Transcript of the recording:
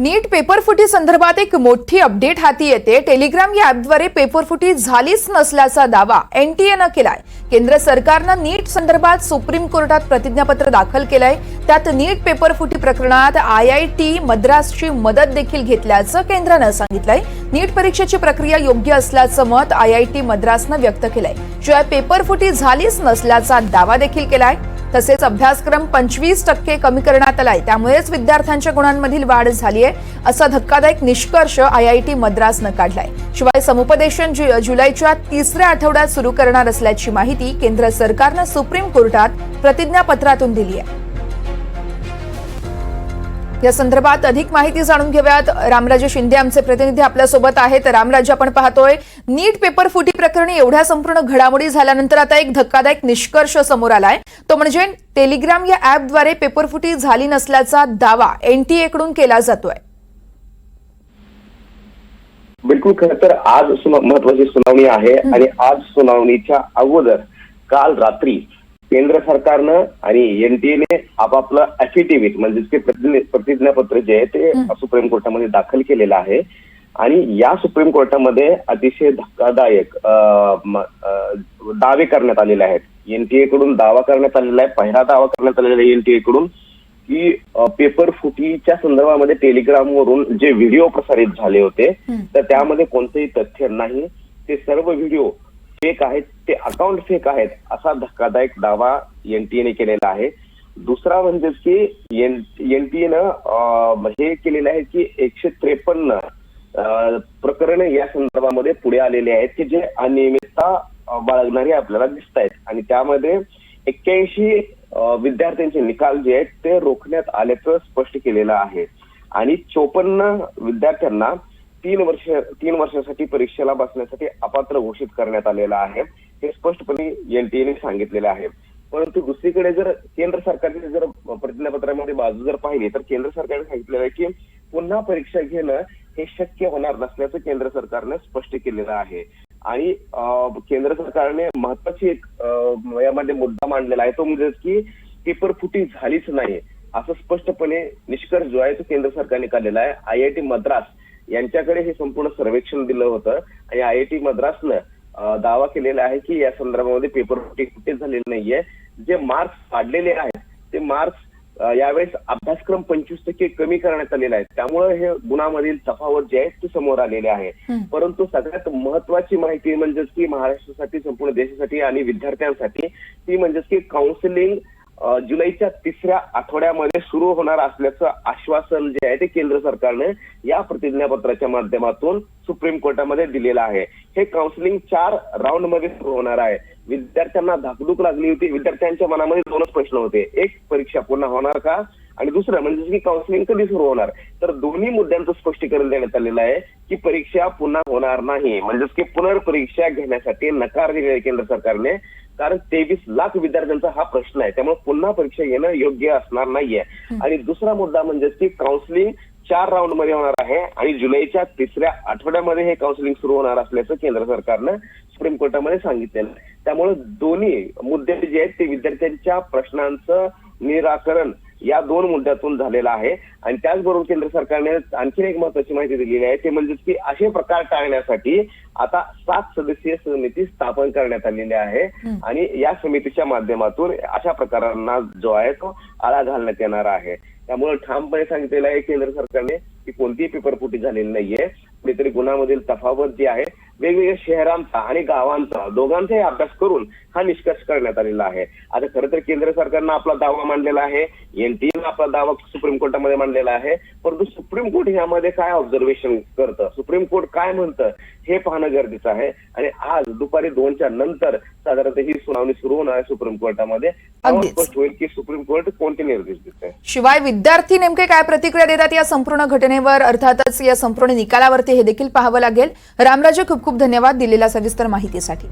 नीट पेपरफुटी संदर्भात एक मोठी अपडेट हाती येते. टेलिग्राम या ॲपद्वारे पेपरफुटी झालीच नसल्याचा दावा एन टी एनं केलाय. केंद्र सरकारनं नीट संदर्भात सुप्रीम कोर्टात प्रतिज्ञापत्र दाखल केलंय. त्यात नीट पेपरफुटी प्रकरणात आय आय टी मद्रासची मदत देखील घेतल्याचं केंद्रानं सांगितलंय. नीट परीक्षेची प्रक्रिया योग्य असल्याचं मत आय आय टी मद्रासनं व्यक्त केलंय. शिवाय पेपरफुटी झालीच नसल्याचा दावा देखील केलाय. तसेच अभ्यासक्रम पंचवीस टक्के कमी करण्यात आलाय. त्यामुळेच विद्यार्थ्यांच्या गुणांमधील वाढ झाली आहे असा धक्कादायक निष्कर्ष आय आय टी मद्रासनं काढलाय. शिवाय समुपदेशन जु- जुलैच्या तिसऱ्या आठवड्यात सुरू करणार असल्याची माहिती केंद्र सरकारनं सुप्रीम कोर्टात प्रतिज्ञापत्रातून दिली आहे या संदर्भात अधिक माहिती जाणून घेऊयात. रामराजे शिंदे आमचे प्रतिनिधी आपल्यासोबत आहेत. रामराजे आपण पाहतोय नीट पेपर फुटी प्रकरणी एवढ्या संपूर्ण घडामोडी झाल्यानंतर आता एक धक्कादायक निष्कर्ष समोर आलाय. तो म्हणजे टेलिग्राम या ऍपद्वारे पेपरफुटी झाली नसल्याचा दावा एनटीए कडून केला जातोय. बिलकुल खरं तर आज सुना- महत्वाची सुनावणी आहे आणि आज सुनावणीच्या अगोदर काल रात्री केंद्र सरकारनं आणि एनटीएने आपापलं अफिडेव्हिट म्हणजे ते प्रतिज्ञ- प्रतिज्ञापत्र जे आहे ते सुप्रीम कोर्टामध्ये दाखल केलेलं आहे. आणि या सुप्रीम कोर्टामध्ये अतिशय धक्कादायक दावे करण्यात आलेले आहेत. एनटीए कडून दावा करण्यात आलेला आहे. पहिला दावा करण्यात आलेला आहे एनटीए कडून की पेपर फुटीच्या संदर्भामध्ये टेलिग्राम वरून जे व्हिडिओ प्रसारित झाले होते तर त्यामध्ये कोणतेही तथ्य नाही. ते सर्व व्हिडिओ फेक आहेत ते अकाउंट फेक आहेत असा धक्कादायक दावा एनटीएने केलेला आहे. दुसरा म्हणजे की एनटीएनं हे केलेलं आहे की एकशे त्रेपन्न प्रकरण या संदर्भामध्ये पुढे आलेले आहेत की जे अनियमितता बाळगणारे बाळगणारी आपल्याला दिसत आहेत आणि त्यामध्ये एक्क्याऐंशी विद्यार्थ्यांचे निकाल जे आहेत ते रोखण्यात आल्याचं स्पष्ट केलेलं आहे. आणि चोपन्न विद्यार्थ्यांना तीन वर्ष तीन वर्षासाठी परीक्षेला बसण्यासाठी अपात्र घोषित करण्यात आलेलं आहे. हे स्पष्टपणे एनटीएने सांगितलेलं आहे. परंतु दुसरीकडे जर केंद्र सरकारने जर प्रतिज्ञापत्रामध्ये बाजू जर पाहिली तर केंद्र सरकारने सांगितलेलं आहे की पुन्हा परीक्षा घेणं हे शक्य होणार नसल्याचं केंद्र सरकारनं स्पष्ट केलेलं आहे. आणि अं, केंद्र सरकारने महत्वाची एक यामध्ये मुद्दा मांडलेला आहे तो म्हणजे की पेपर फुटी झालीच नाही असं स्पष्टपणे निष्कर्ष जो आहे तो केंद्र सरकारने काढलेला आहे. आय आय टी मद्रास यांच्याकडे हे संपूर्ण सर्वेक्षण दिलं होतं आणि आय आय टी मद्रासनं दावा केलेला आहे की या संदर्भामध्ये पेपर कुठेच झालेली नाहीये. जे मार्क्स काढलेले आहेत ते मार्क्स यावेळेस अभ्यासक्रम पंचवीस टक्के कमी करण्यात आलेला आहे त्यामुळे हे गुणामधील तफावत जे आहे ती समोर आलेली आहे. परंतु सगळ्यात महत्वाची माहिती म्हणजेच की महाराष्ट्रासाठी संपूर्ण देशासाठी आणि विद्यार्थ्यांसाठी ती म्हणजेच की काउन्सिलिंग जुलैच्या तिसऱ्या आठवड्यामध्ये सुरू होणार असल्याचं आश्वासन जे आहे ते केंद्र सरकारने या प्रतिज्ञापत्राच्या माध्यमातून सुप्रीम कोर्टामध्ये दिलेलं आहे. हे काउन्सिलिंग चार राऊंडमध्ये सुरू होणार आहे. विद्यार्थ्यांना धाकधूक लागली होती. विद्यार्थ्यांच्या मनामध्ये दोनच प्रश्न होते. एक परीक्षा पुन्हा होणार का? आणि दुसरं म्हणजे की काउन्सिलिंग कधी सुरू होणार तर दोन्ही मुद्द्यांचं स्पष्टीकरण देण्यात आलेलं आहे की परीक्षा पुन्हा होणार नाही. म्हणजेच की पुनर्परीक्षा घेण्यासाठी नकार दिलेला आहे केंद्र सरकारने कारण तेवीस लाख विद्यार्थ्यांचा हा प्रश्न आहे. त्यामुळे पुन्हा परीक्षा घेणं योग्य असणार नाहीये. आणि दुसरा मुद्दा म्हणजे की काउन्सिलिंग चार राऊंडमध्ये होणार आहे आणि जुलैच्या तिसऱ्या आठवड्यामध्ये हे काउन्सिलिंग सुरू होणार असल्याचं केंद्र सरकारनं सुप्रीम कोर्टामध्ये सांगितलेलं त्यामुळे दोन्ही मुद्दे जे आहेत ते विद्यार्थ्यांच्या प्रश्नांचं निराकरण या दोन मुद्द्यातून झालेलं आहे. आणि त्याचबरोबर केंद्र सरकारने आणखीन एक महत्वाची माहिती दिलेली आहे. ते म्हणजे की असे प्रकार टाळण्यासाठी आता सात सदस्यीय समिती स्थापन करण्यात आलेली आहे. आणि या समितीच्या माध्यमातून अशा प्रकारांना जो आहे तो आळा घालण्यात येणार आहे. त्यामुळे ठामपणे सांगितलेलं आहे केंद्र सरकारने की कोणतीही पेपरफुटी झालेली नाहीये. कुठेतरी गुन्हामधील तफावत जी आहे वेगवेगळ्या शहरांचा आणि गावांचा दोघांचाही अभ्यास करून हा निष्कर्ष करण्यात आलेला आहे. आता खरं तर केंद्र सरकारनं आपला दावा मांडलेला आहे एनटीएनं आपला दावा सुप्रीम कोर्टामध्ये मांडलेला आहे परंतु सुप्रीम कोर्ट यामध्ये काय ऑब्झर्वेशन करतं? सुप्रीम कोर्ट काय म्हणतं? हे पाहणं गरजेचं आहे. आणि आज दुपारी दोनच्या नंतर साधारणतः ही सुनावणी सुरू होणार आहे सुप्रीम कोर्टामध्ये. स्पष्ट होईल की सुप्रीम कोर्ट कोणते निर्देश देत शिवाय विद्यार्थी नेमके काय प्रतिक्रिया देतात या संपूर्ण घटनेवर? अर्थातच या संपूर्ण निकालावरती हे देखील पाहावं लागेल. रामराजे खूप खूप धन्यवाद दिलेल्या सविस्तर माहितीसाठी.